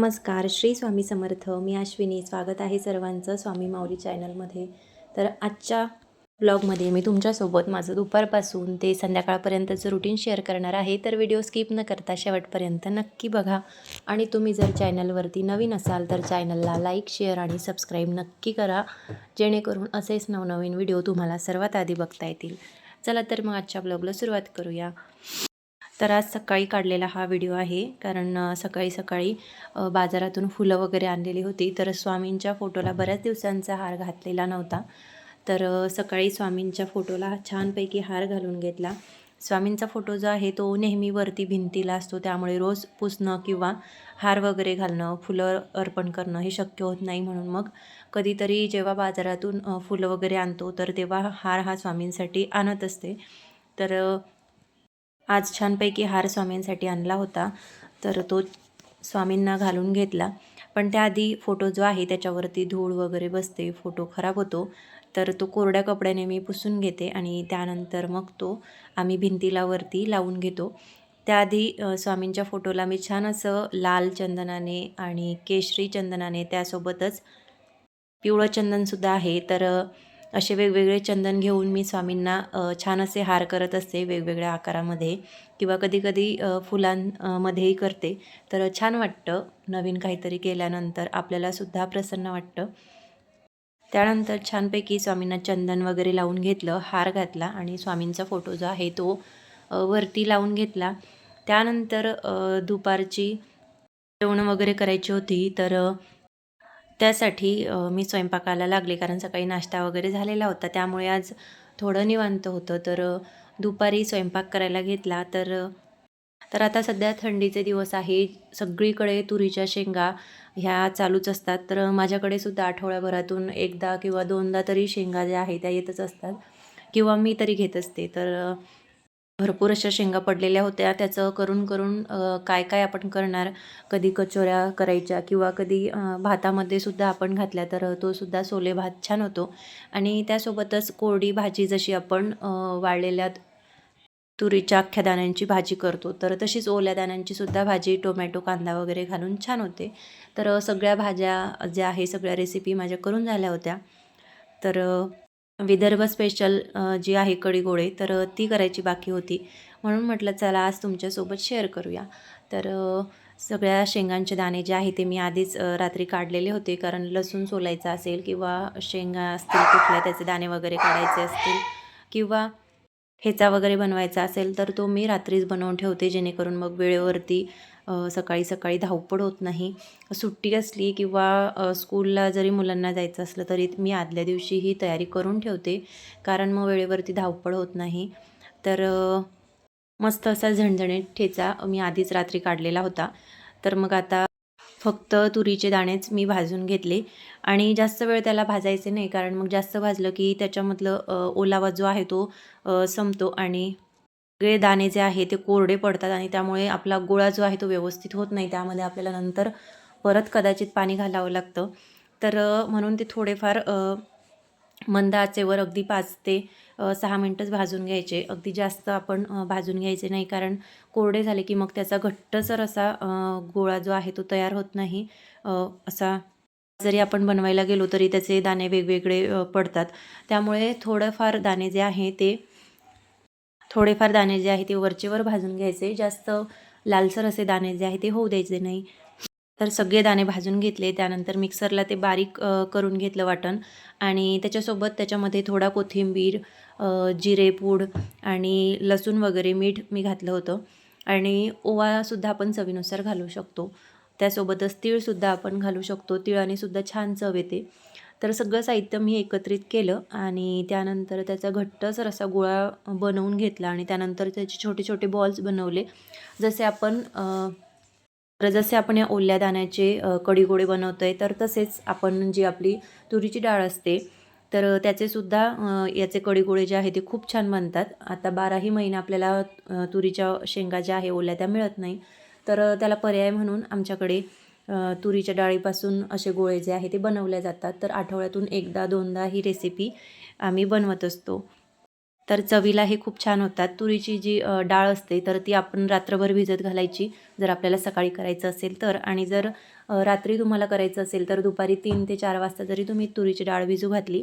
नमस्कार श्री स्वामी समर्थ. मी अश्विनी. स्वागत आहे सर्वांचं स्वामी माऊली चॅनलमध्ये. तर आजच्या ब्लॉगमध्ये मी तुमच्यासोबत माझं दुपारपासून ते संध्याकाळपर्यंतचं रुटीन शेअर करणार आहे. तर व्हिडिओ स्किप न करता शेवटपर्यंत नक्की बघा. आणि तुम्ही जर चॅनलवरती नवीन असाल तर चॅनलला लाईक शेअर आणि सबस्क्राईब नक्की करा. जेणेकरून असेच नवनवीन व्हिडिओ तुम्हाला सर्वात आधी बघता येतील. चला तर मग आजच्या ब्लॉगला सुरुवात करूया. तर आज सकाळी काढलेला हा व्हिडिओ आहे. कारण सकाळी सकाळी बाजारातून फुलं वगैरे आणलेली होती. तर स्वामींच्या फोटोला बऱ्याच दिवसांचा हार घातलेला नव्हता. तर सकाळी स्वामींच्या फोटोला छानपैकी हार घालून घेतला. स्वामींचा फोटो जो आहे तो नेहमी वरती भिंतीला असतो. त्यामुळे रोज पुसणं किंवा हार वगैरे घालणं फुलं अर्पण करणं हे शक्य होत नाही म्हणून मग कधीतरी जेव्हा बाजारातून फुलं वगैरे आणतो तर तेव्हा हार हा स्वामींसाठी आणत असते. तर आज छानपैकी हार स्वामींसाठी आणला होता तर तो स्वामींना घालून घेतला. पण त्याआधी फोटो जो आहे त्याच्यावरती धूळ वगैरे बसते फोटो खराब होतो तर तो कोरड्या कपड्याने मी पुसून घेते आणि त्यानंतर मग तो आम्ही भिंतीला वरती लावून घेतो. त्याआधी स्वामींच्या फोटोला मी छान असं लाल चंदनाने आणि केशरी चंदनाने त्यासोबतच पिवळं चंदनसुद्धा आहे. तर असे वेगवेगळे चंदन घेऊन मी स्वामींना छान असे हार करत असते वेगवेगळ्या आकारामध्ये किंवा कधीकधी फुलांमध्येही करते. तर छान वाटतं नवीन काहीतरी केल्यानंतर आपल्यालासुद्धा प्रसन्न वाटतं. त्यानंतर छानपैकी स्वामींना चंदन वगैरे लावून घेतलं हार घातला आणि स्वामींचा फोटो जो आहे तो वरती लावून घेतला. त्यानंतर दुपारची जेवणं वगैरे करायची होती तर त्यासाठी मी स्वयंपाकाला लागले कारण सकाळी नाश्ता वगैरे झालेला होता. त्यामुळे आज थोडं निवांत होतं. तर दुपारी स्वयंपाक करायला घेतला. तर तर आता सध्या थंडीचे दिवस आहे. सगळीकडे तुरीच्या शेंगा ह्या चालूच असतात. तर माझ्याकडे सुद्धा आठवड्याभरातून एकदा किंवा दोनदा तरी शेंगा ज्या आहेत त्या येतच असतात. किंवा मी तरी घेत असते. तर भरपूर अशा शेंगा पडलेल्या होत्या. त्याचं करून करून काय काय आपण करणार? कधी कचोऱ्या करायच्या किंवा कधी भातामध्ये सुद्धा आपण घातल्या तर तो सुद्धा सोले भात छान होतो. आणि त्यासोबतच कोरडी भाजी जशी आपण वाळलेल्या तुरीच्या अख्ख्या दाण्यांची भाजी करतो तर तशीच ओल्या दाण्यांची सुद्धा भाजी टोमॅटो कांदा वगैरे घालून छान होते. तर सगळ्या भाज्या ज्या आहे सगळ्या रेसिपी माझ्या करून झाल्या होत्या. तर विदर्भ स्पेशल जी आहे कढी गोळे तर ती करायची बाकी होती. म्हणून म्हटलं चला आज तुमच्यासोबत शेअर करूया. तर सगळ्या शेंगांचे दाणे जे आहे ते मी आधीच रात्री काढलेले होते. कारण लसूण सोलायचा असेल किंवा शेंगा असतील कुठल्या त्याचे दाणे वगैरे काढायचे असतील किंवा ठेचा वगैरे बनवायचा असेल तर तो मी रात्रीच बनवून ठेवते जेणेकरून मग वेळेवरती सकाळी सकाळी धावपळ होत नाही. सुट्टी असली किंवा स्कूलला जरी मुलांना जायचं असलं तरी मी आदल्या दिवशी ही तयारी करून ठेवते. कारण मग वेळेवरती धावपळ होत नाही. तर मस्त असा झणझणीत ठेचा मी आधीच रात्री काढलेला होता. तर मग आता फक्त तुरीचे दाणेच मी भाजून घेतले. आणि जास्त वेळ त्याला भाजायचे नाही. कारण मग जास्त भाजलं की त्याच्यामधलं ओलावा जो आहे तो संपतो आणि सगळे दाणे जे आहे ते कोरडे पडतात आणि त्यामुळे आपला गोळा जो आहे तो व्यवस्थित होत नाही. त्यामध्ये आपल्याला नंतर परत कदाचित पाणी घालावं लागतं. तर म्हणून ते थोडेफार मंद आचेवर अगदी पाच ते सहा मिनटंच भाजून घ्यायचे. अगदी जास्त आपण भाजून घ्यायचे नाही कारण कोरडे झाले की मग त्याचा घट्टसर असा गोळा जो आहे तो तयार होत नाही असा जरी आपण बनवायला गेलो तरी त्याचे दाणे वेगवेगळे पडतात. त्यामुळे थोडंफार दाणे जे आहे ते थोडेफार दाणे जे आहे ते वरचेवर भाजून घ्यायचे. जास्त लालसर असे दाणे जे आहे ते होऊ द्यायचे नाही. तर सगळे दाणे भाजून घेतले. त्यानंतर मिक्सरला ते बारीक करून घेतलं वाटण. आणि त्याच्यासोबत त्याच्यामध्ये थोडा कोथिंबीर जिरेपूड आणि लसूण वगैरे मीठ मी घातलं होतं. आणि ओवासुद्धा आपण चवीनुसार घालू शकतो. त्यासोबतच तीळसुद्धा आपण घालू शकतो. तिळानेसुद्धा छान चव येते. तर सगळं साहित्य मी एकत्रित केलं आणि त्यानंतर त्याचा घट्टसर असा गोळा बनवून घेतला आणि त्यानंतर त्याचे छोटे छोटे बॉल्स बनवले. जसे आपण तर जसे आपण या ओल्या दाण्याचे अ, बनवतो आहे तर तसेच आपण जी आपली तुरीची डाळ असते तर त्याचे सुद्धा याचे कडीगोळे जे आहे ते खूप छान बनतात. आता बाराही महिने आपल्याला तुरीच्या शेंगा ज्या आहे ओल्या त्या मिळत नाही. तर त्याला पर्याय म्हणून आमच्याकडे तुरीच्या डाळीपासून असे गोळे जे आहे ते बनवले जातात. तर आठवड्यातून एकदा दोनदा ही रेसिपी आम्ही बनवत असतो. तर चवीला हे खूप छान होतात. तुरीची जी डाळ असते तर ती आपण रात्रभर भिजत घालायची. जर आपल्याला सकाळी करायचं असेल तर. आणि जर रात्री तुम्हाला करायचं असेल तर दुपारी तीन ते चार वाजता जरी तुम्ही तुरीची डाळ भिजू घातली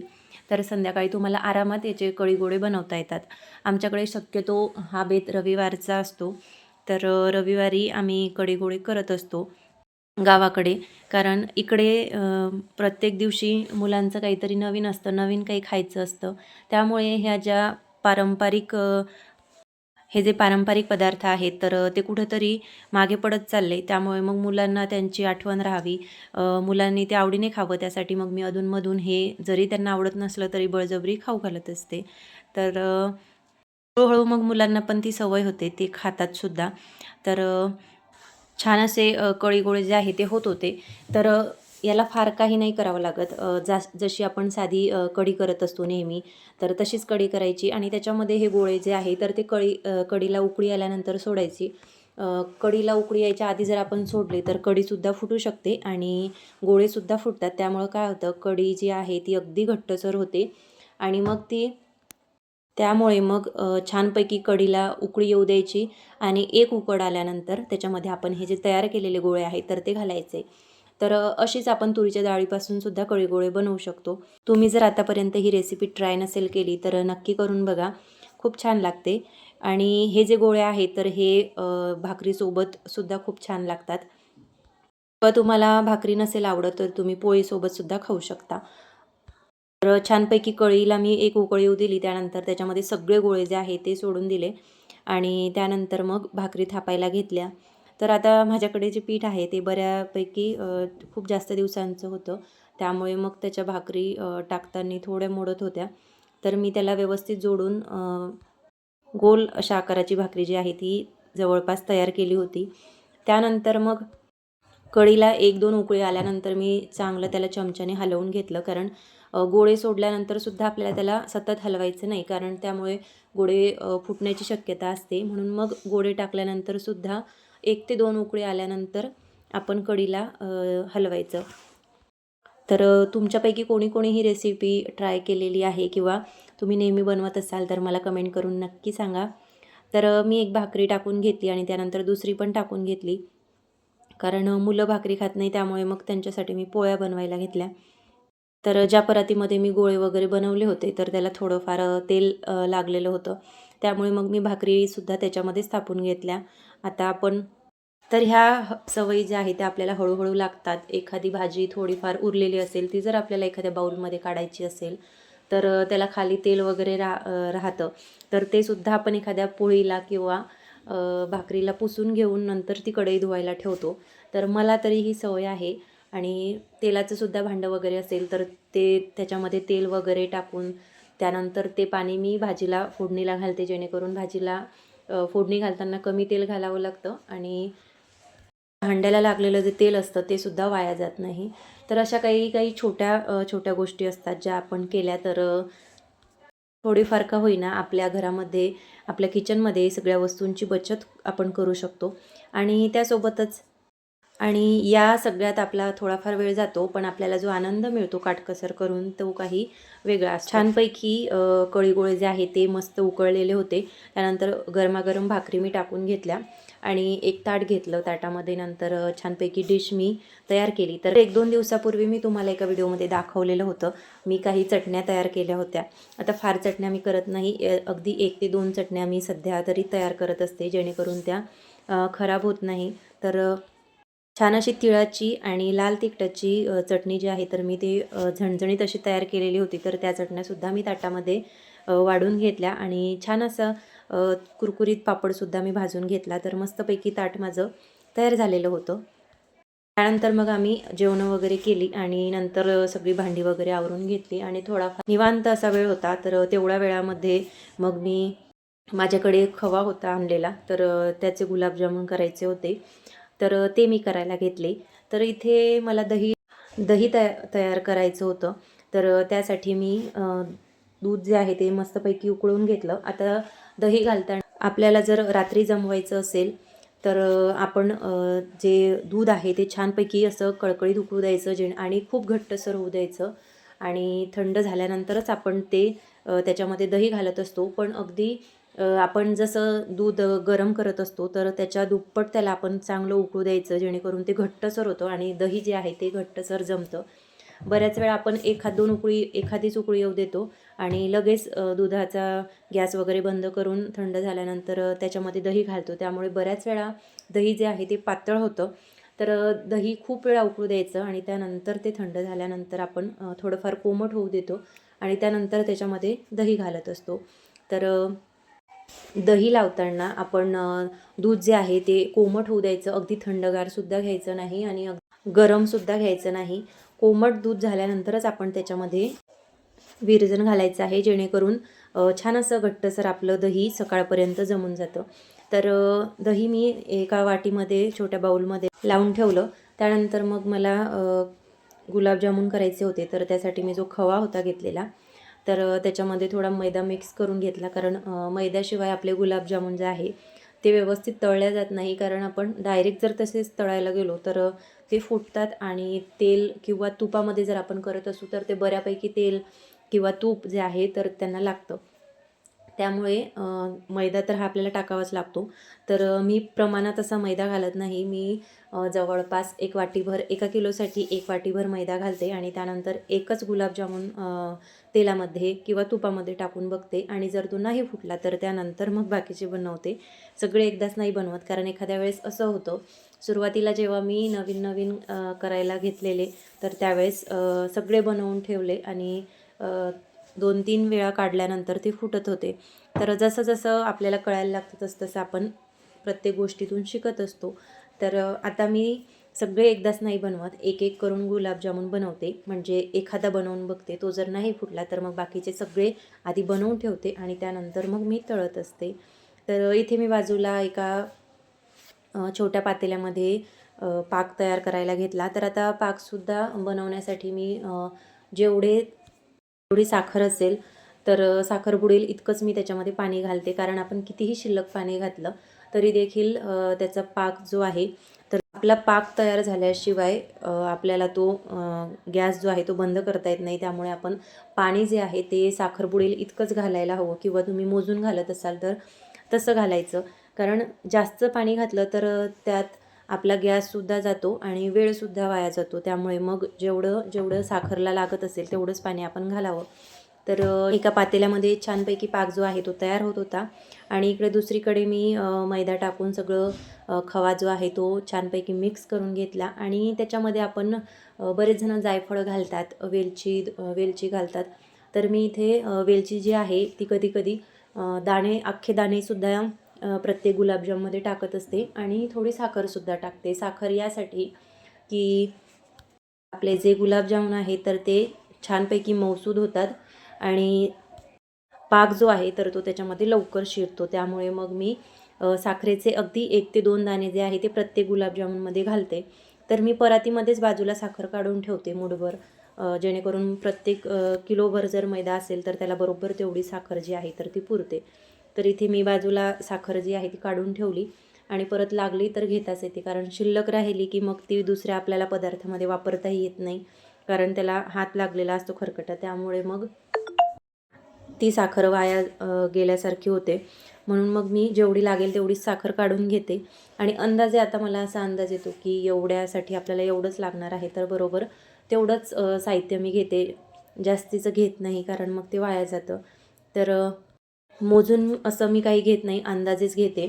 तर संध्याकाळी तुम्हाला आरामात याचे कळीगोळे बनवता येतात. आमच्याकडे शक्यतो हा बेत रविवारचा असतो. तर रविवारी आम्ही कढीगोळे करत असतो. गावाकडे. कारण इकडे प्रत्येक दिवशी मुलांचं काहीतरी नवीन असतं नवीन काही खायचं असतं. त्यामुळे ह्या ज्या पारंपरिक हे जे पारंपरिक पदार्थ आहेत तर ते कुठंतरी मागे पडत चालले. त्यामुळे मग मुलांना त्यांची आठवण राहावी. मुलांनी ते आवडीने खावं. त्यासाठी मग मी अधूनमधून हे जरी त्यांना आवडत नसलं तरी बळजबरी खाऊ घालत असते. तर हळूहळू मग मुलांना पण ती सवय होते ते खातात सुद्धा. तर छान असे कळीगोळे जे आहे ते होत होते. तर याला फार काही नाही करावं लागत. जा जशी आपण साधी कढी करत असतो नेहमी तर तशीच कढी करायची आणि त्याच्यामध्ये हे गोळे जे आहे तर ते कळी कढीला उकळी आल्यानंतर सोडायची. कढीला उकळी यायच्या आधी जर आपण सोडले तर कढीसुद्धा फुटू शकते आणि गोळेसुद्धा फुटतात. त्यामुळं काय होतं कढी जी आहे ती अगदी घट्टसर होते आणि मग ती त्यामुळे मग छानपैकी कढीला उकळी येऊ द्यायची आणि एक उकड आल्यानंतर त्याच्यामध्ये आपण हे जे तयार केलेले गोळे आहेत तर ते घालायचे. तर अशीच आपण तुरीच्या डाळीपासून सुद्धा कळीगोळे बनवू शकतो. तुम्ही जर आतापर्यंत ही रेसिपी ट्राय नसेल केली तर नक्की करून बघा. खूप छान लागते. आणि हे जे गोळे आहेत तर हे भाकरीसोबत सुद्धा खूप छान लागतात. किंवा तुम्हाला भाकरी नसेल आवडत तर तुम्ही पोळीसोबत सुद्धा खाऊ शकता. तर छानपैकी कळीला मी एक उकळी येऊ दिली त्यानंतर त्याच्यामध्ये सगळे गोळे जे आहे ते सोडून दिले आणि त्यानंतर मग भाकरी थापायला घेतल्या. तर आता माझ्याकडे जे पीठ आहे ते बऱ्यापैकी खूप जास्त दिवसांचं होतं. त्यामुळे मग त्याच्या भाकरी टाकताना थोड्या मोडत होत्या. तर मी त्याला व्यवस्थित जोडून गोल अशा आकाराची भाकरी जी आहे ती जवळपास तयार केली होती. त्यानंतर मग कढीला एक दोन उकळी आल्यानंतर मी चांगलं त्याला चमच्याने हलवून घेतलं कारण गोळे सोडल्यानंतर सुद्धा आपल्याला त्याला सतत हलवायचं नाही कारण त्यामुळे गोळे फुटण्याची शक्यता असते. म्हणून मग गोळे टाकल्यानंतर सुद्धा एक ते दोन उकळे आल्यानंतर आपण कढीला हलवायचं. तर तुमच्यापैकी कोणी कोणी ही रेसिपी ट्राय केलेली आहे किंवा तुम्ही नेहमी बनवत असाल तर मला कमेंट करून नक्की सांगा. तर मी एक भाकरी टाकून घेतली आणि त्यानंतर दुसरी पण टाकून घेतली. कारण मुलं भाकरी खात नाही त्यामुळे मग त्यांच्यासाठी मी पोळ्या बनवायला घेतल्या. तर ज्या परातीमध्ये मी गोळे वगैरे बनवले होते तर त्याला थोडंफार तेल लागलेलं होतं. त्यामुळे मग मी भाकरीसुद्धा त्याच्यामध्येच थापून घेतल्या. आता आपण तर ह्या ह- सवयी ज्या आहेत त्या आपल्याला हळूहळू लागतात. एखादी भाजी थोडीफार उरलेली असेल ती जर आपल्याला एखाद्या बाऊलमध्ये काढायची असेल तर त्याला खाली तेल वगैरे रा राहतं. तर ते सुद्धा आपण एखाद्या पोळीला किंवा भाकरीला पुसून घेऊन नंतर ती कढई धुवायला ठेवतो. तर मला तरी ही सवय आहे आणि तेलाचं सुद्धा भांडं वगैरे असेल तर ते त्याच्यामध्ये तेल वगैरे टाकून त्यानंतर ते पाणी मी भाजीला फोडणीला घालते जेणेकरून भाजीला फोडणी घालताना कमी तेल घालावं लागतं आणि भांड्याला लागलेलं जे तेल असतं ते सुद्धा वाया जात नाही. तर अशा काही काही छोट्या छोट्या गोष्टी असतात ज्या आपण केल्या तर थोडीफार का होईना आपल्या घरामध्ये आपल्या किचनमध्ये सगळ्या वस्तूंची बचत आपण करू शकतो. आणि त्यासोबतच आणि या सगळ्यात आपला थोडाफार वेळ जातो पण आपल्याला जो आनंद मिळतो काटकसर करून तो काही वेगळा छानपैकी कळीगोळे जे आहे ते मस्त उकळलेले होते. त्यानंतर गरमागरम भाकरी मी टाकून घेतल्या आणि एक ताट घेतलं. ताटामध्ये नंतर छानपैकी डिश मी तयार केली. तर एक दोन दिवसापूर्वी मी तुम्हाला एका व्हिडिओमध्ये दाखवलेलं होतं. मी काही चटण्या तयार केल्या होत्या. आता फार चटण्या मी करत नाही. अगदी एक ते दोन चटण्या मी सध्या तरी तयार करत असते जेणेकरून त्या खराब होत नाही. तर छान अशी तिळाची आणि लाल तिखटाची चटणी जी आहे तर मी ती झणझणीत अशी तयार केलेली होती. तर त्या चटण्यासुद्धा मी ताटामध्ये वाढून घेतल्या आणि छान असं कुरकुरीत पापडसुद्धा मी भाजून घेतला. तर मस्तपैकी ताट माझं तयार झालेलं होतं. त्यानंतर मग आम्ही जेवणं वगैरे केली आणि नंतर सगळी भांडी वगैरे आवरून घेतली आणि थोडाफार निवांत असा वेळ होता. तर तेवढ्या वेळामध्ये मग मी माझ्याकडे खवा होता आणलेला. तर त्याचे गुलाबजामुन करायचे होते. तर ते मी करायला घेतले. तर इथे मला दही दही तया तयार करायचं होतं. तर त्यासाठी मी दूध जे आहे ते मस्तपैकी उकळून घेतलं. आता दही घालताना आपल्याला जर रात्री जमवायचं असेल तर आपण जे दूध आहे ते छानपैकी असं कळकळीत उकळू द्यायचं जे आणि खूप घट्टसर होऊ द्यायचं. आणि थंड झाल्यानंतरच आपण ते त्याच्यामध्ये दही घालत असतो. पण अगदी आपण जसं दूध गरम करत असतो तर त्याच्या दुप्पट त्याला आपण चांगलं उकळू द्यायचं जेणेकरून ते घट्टसर होतं आणि दही जे आहे ते घट्टसर जमतं. बऱ्याच वेळा आपण एखाद दोन उकळी एखादीच उकळी येऊ देतो आणि लगेच दुधाचा गॅस वगैरे बंद करून थंड झाल्यानंतर त्याच्यामध्ये दही घालतो. त्यामुळे बऱ्याच वेळा दही जे आहे ते पातळ होतं. तर दही खूप वेळा उकळू द्यायचं आणि त्यानंतर ते थंड झाल्यानंतर आपण थोडंफार कोमट होऊ देतो आणि त्यानंतर त्याच्यामध्ये दही घालत असतो. तर दही लावताना आपण दूध जे आहे ते कोमट होऊ द्यायचं. अगदी थंडगारसुद्धा घ्यायचं नाही आणि अग गरमसुद्धा घ्यायचं नाही. कोमट दूध झाल्यानंतरच आपण त्याच्यामध्ये विरजन घालायचं आहे जेणेकरून छान असं घट्टसर आपलं दही सकाळपर्यंत जमून जातं. तर दही मी एका वाटीमध्ये छोट्या बाऊलमध्ये लावून ठेवलं. त्यानंतर मग मला गुलाबजामुन करायचे होते. तर त्यासाठी मी जो खवा होता घेतलेला तर त्याच्यामध्ये थोडा मैदा मिक्स करून घेतला. कारण मैद्याशिवाय आपले गुलाबजामुन जे आहे ते व्यवस्थित तळल्या जात नाही. कारण आपण डायरेक्ट जर तसेच तळायला गेलो तर ते फुटतात आणि तेल किंवा तुपामध्ये जर आपण करत असू तर ते बऱ्यापैकी तेल किंवा तूप जे आहे तर त्यांना लागतं. त्यामुळे मैदा तर हा आपल्याला टाकावाच लागतो. तर मी प्रमाणात असा मैदा घालत नाही. मी जवळपास एक वाटीभर एका किलोसाठी एक वाटीभर मैदा घालते आणि त्यानंतर एकच गुलाबजामुन तेलामध्ये किंवा तुपामध्ये टाकून बघते आणि जर तो नाही फुटला तर त्यानंतर मग बाकीचे बनवते. सगळे एकदाच नाही बनवत कारण एखाद्या वेळेस असं होतं सुरुवातीला जेव्हा मी नवीन नवीन करायला घेतलेले तर त्यावेळेस सगळे बनवून ठेवले आणि दोन तीन वेळा काढल्यानंतर ते फुटत होते. तर जसं जसं आपल्याला कळायला लागतं तसं तसं आपण प्रत्येक गोष्टीतून शिकत असतो. तर आता मी सगळे एकदाच नाही बनवत. एक एक करून गुलाबजामुन बनवते. म्हणजे एखादा बनवून बघते. तो जर नाही फुटला तर मग बाकीचे सगळे आधी बनवून ठेवते आणि त्यानंतर मग मी तळत असते. तर इथे मी बाजूला एका छोट्या पातेल्यामध्ये पाक तयार करायला घेतला. तर आता पाकसुद्धा बनवण्यासाठी मी जेवढे जेवढी साखर असेल तर साखर बुडेल इतकंच मी त्याच्यामध्ये पाणी घालते. कारण आपण कितीही शिल्लक पाणी घातलं तरी देखील त्याचा पाक जो आहे तर आपला पाक तयार झाल्याशिवाय आपल्याला तो गॅस जो आहे तो बंद करता येत नाही. त्यामुळे आपण पाणी जे आहे ते साखरपुडील इतकंच घालायला हवं किंवा तुम्ही मोजून घालत असाल तर तसं घालायचं. कारण जास्त पाणी घातलं तर त्यात आपला गॅससुद्धा जातो आणि वेळसुद्धा वाया जातो. त्यामुळे मग जेवढं जेवढं साखरला लागत असेल तेवढंच पाणी आपण घालावं. तर एका पातेल्यामध्ये छानपैकी पाक जो आहे तो तयार होत होता. आणि इकडे दुसरीकडे मी मैदा टाकून सगळं खवा जो आहे तो छानपैकी मिक्स करून घेतला. आणि त्याच्यामध्ये आपण बरेचजणं बरेच जण घालतात वेलची वेलची घालतात. तर मी इथे वेलची जी आहे ती कधी कधी दाणे अख्खे दाणेसुद्धा प्रत्येक गुलाबजाममध्ये टाकत असते. आणि थोडी साखरसुद्धा टाकते. साखर यासाठी की आपले जे गुलाबजामुन आहे तर ते छानपैकी मौसूद होतात. आणि पाक जो आहे तर तो त्याच्यामध्ये लवकर शिरतो. त्यामुळे मग मी साखरेचे अगदी एक ते दोन दाणे जे आहे ते प्रत्येक गुलाबजामुनमध्ये घालते. तर मी परातीमध्येच बाजूला साखर काढून ठेवते मुठभर. जेणेकरून प्रत्येक किलोभर जर मैदा असेल तर त्याला बरोबर तेवढी साखर जी आहे तर ती पुरते. तर इथे मी बाजूला साखर जी आहे ती काढून ठेवली. आणि परत लागली तर घेताच येते कारण शिल्लक राहिली की मग ती दुसऱ्या आपल्याला पदार्थामध्ये वापरताही येत नाही. कारण त्याला हात लागलेला असतो खरकटा त्यामुळे मग ती साखर वाया गेल्यासारखी होते. म्हणून मग मी जेवढी लागेल तेवढीच साखर काढून घेते. आणि अंदाजे आता मला असा अंदाज येतो की एवढ्यासाठी आपल्याला एवढंच लागणार आहे तर बरोबर तेवढंच साहित्य मी घेते. जास्तीचं घेत नाही कारण मग ते वाया जातं. तर मोजून असं मी काही घेत नाही अंदाजेच घेते.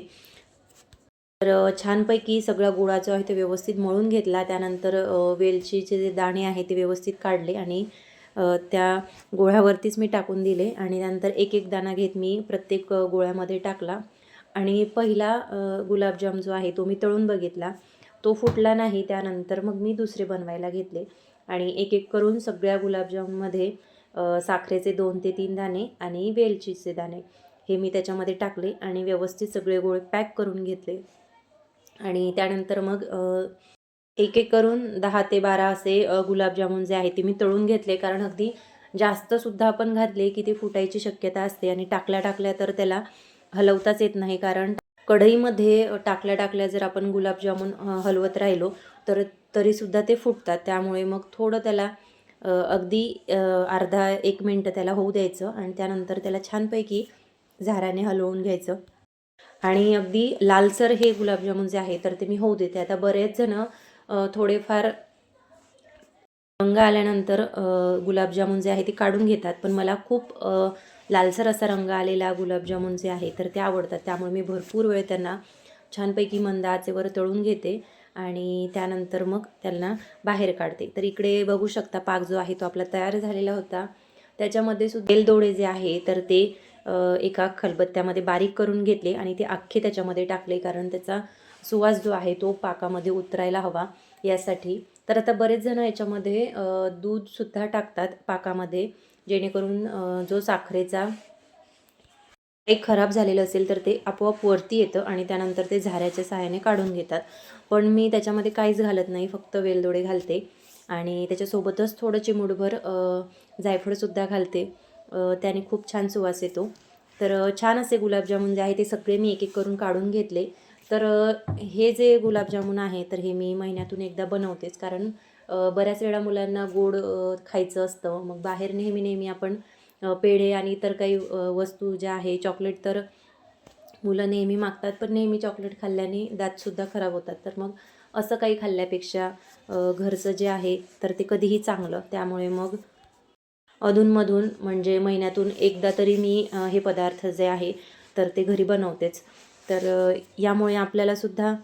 तर छानपैकी सगळा गुळा जो आहे ते व्यवस्थित मळून घेतला. त्यानंतर वेलचीचे जे दाणे आहे ते व्यवस्थित काढले आणि त्या गोळ्यावरतीच मी टाकून दिले आणि नंतर एक एक दाणा घेत मी प्रत्येक गोळ्यामध्ये टाकला. आणि पहिला गुलाबजाम जो आहे तो मी तळून बघितला. तो फुटला नाही त्यानंतर मग मी दुसरे बनवायला घेतले. आणि एक एक करून सगळ्या गुलाबजाममध्ये साखरेचे दोन ते तीन दाणे आणि वेलचीचे दाणे हे मी त्याच्यामध्ये टाकले आणि व्यवस्थित सगळे गोळे पॅक करून घेतले. आणि त्यानंतर मग एक एक करून दहा ते बारा असे गुलाबजामुन जे आहे ते मी तळून घेतले. कारण अगदी जास्तसुद्धा आपण घातले की ते फुटायची शक्यता असते आणि टाकल्या टाकल्या तर त्याला हलवताच येत नाही. कारण कढईमध्ये टाकल्या टाकल्या जर आपण गुलाबजामुन हलवत राहिलो तर तरीसुद्धा ते फुटतात. त्यामुळे मग थोडं त्याला अगदी अर्धा एक मिनटं त्याला होऊ द्यायचं आणि त्यानंतर त्याला छानपैकी झाऱ्याने हलवून घ्यायचं. आणि अगदी लालसर हे गुलाबजामुन जे आहे तर ते मी होऊ देते. आता बरेच जणं थोडेफार रंग आल्यानंतर गुलाबजामुन जे आहे ते काढून घेतात. पण मला खूप लालसर असा रंग आलेला गुलाबजामुन जे आहे तर ते आवडतात. त्यामुळे मी भरपूर वेळ त्यांना छानपैकी मंद आचेवर तळून घेते आणि त्यानंतर मग त्यांना बाहेर काढते. तर इकडे बघू शकता पाक जो आहे तो आपला तयार झालेला होता. त्याच्यामध्ये सुद्धा तेलदोडे जे आहे तर ते एका खलबत्त्यामध्ये बारीक करून घेतले आणि ते अख्खे त्याच्यामध्ये टाकले. कारण त्याचा सुवास जो आहे तो पाकामध्ये उतरायला हवा यासाठी. तर आता बरेच जण याच्यामध्ये दूधसुद्धा टाकतात पाकामध्ये जेणेकरून जो साखरेचा एक खराब झालेलं असेल तर ते आपोआप वरती येतं आणि त्यानंतर ते झाऱ्याच्या सहाय्याने काढून घेतात. पण मी त्याच्यामध्ये काहीच घालत नाही फक्त वेलदोडे घालते. आणि त्याच्यासोबतच थोडं चिमुडभर जायफळसुद्धा घालते. त्याने खूप छान सुवास येतो. तर छान असे गुलाबजामुन जे आहे ते सगळे मी एक एक करून काढून घेतले. तर हे जे गुलाबजामुन आहे तर हे मी महिन्यातून एकदा बनवतेच. कारण बऱ्याच वेळा मुलांना गोड खायचं असतं. मग बाहेर नेहमी नेहमी आपण पेढे आणि इतर काही वस्तू ज्या आहे चॉकलेट तर मुलं नेहमी मागतात. पण नेहमी चॉकलेट खाल्ल्याने दातसुद्धा खराब होतात. तर मग असं काही खाल्ल्यापेक्षा घरचं जे आहे तर ते कधीही चांगलं. त्यामुळे मग अधूनमधून म्हणजे महिन्यातून एकदा तरी मी हे पदार्थ जे आहे तर ते घरी बनवतेच. तर यामुळे आपल्यालासुद्धा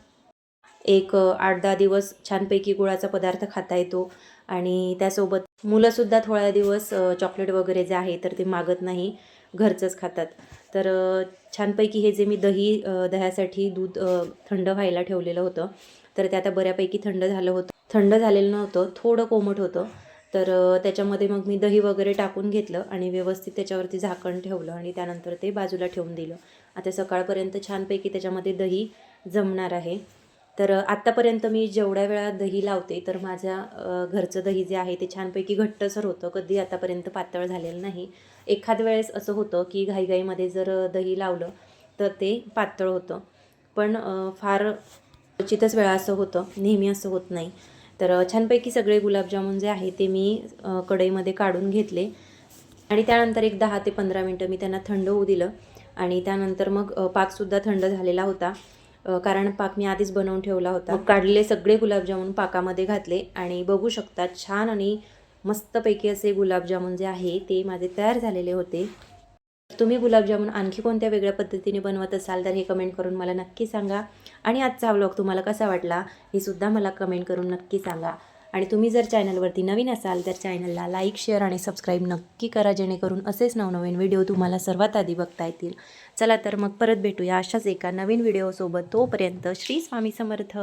एक आठ दहा दिवस छानपैकी गुळाचा पदार्थ खाता येतो आणि त्यासोबत मुलंसुद्धा थोड्या दिवस चॉकलेट वगैरे जे आहे तर ते मागत नाही घरचंच खातात. तर छानपैकी हे जे मी दही दह्यासाठी दूध थंड व्हायला ठेवलेलं होतं तर ते आता बऱ्यापैकी थंड झालं होतं. थंड झालेलं नव्हतं थोडं कोमट होतं तर त्याच्यामध्ये मग मी दही वगैरे टाकून घेतलं आणि व्यवस्थित त्याच्यावरती झाकण ठेवलं आणि त्यानंतर ते बाजूला ठेवून दिलं. आता सकाळपर्यंत छानपैकी त्याच्यामध्ये दही जमणार आहे. तर आत्तापर्यंत मी जेवढ्या वेळा दही लावते तर माझ्या घरचं दही जे आहे ते छानपैकी घट्टसर होतं. कधी आतापर्यंत पातळ झालेलं नाही. एखाद वेळेस असं होतं की घाईघाईमध्ये जर दही लावलं तर ते पातळ होतं. पण फार क्वचितच वेळा असं होतं. नेहमी असं होत नाही. तर छानपैकी सगळे गुलाबजामुन जे आहे ते मी कढईमध्ये काढून घेतले. आणि त्यानंतर एक दहा ते पंधरा मिनटं मी त्यांना थंड होऊ दिलं. आणि त्यानंतर मग पाकसुद्धा थंड झालेला होता. कारण पाक मी आधीच बनवून ठेवला होता. काढलेले सगळे गुलाबजामुन पाकामध्ये घातले आणि बघू शकता छान आणि मस्तपैकी असे गुलाबजामुन जे आहे ते माझे तयार झालेले होते. तुम्ही गुलाबजामुन आणखी कोणत्या वेगळ्या पद्धतीने बनवत असाल तर हे कमेंट करून मला नक्की सांगा. आणि आजचा व्लॉग तुम्हाला कसा वाटला हे सुद्धा मला कमेंट करून नक्की सांगा. आणि तुम्ही जर चॅनलवरती नवीन असाल तर चॅनलला लाईक शेअर आणि सबस्क्राईब नक्की करा जेणेकरून असेच नवनवीन व्हिडिओ तुम्हाला सर्वात आधी बघता येतील. चला तर मग परत भेटूया अशाच एका नवीन व्हिडिओसोबत. तोपर्यंत श्री स्वामी समर्थ.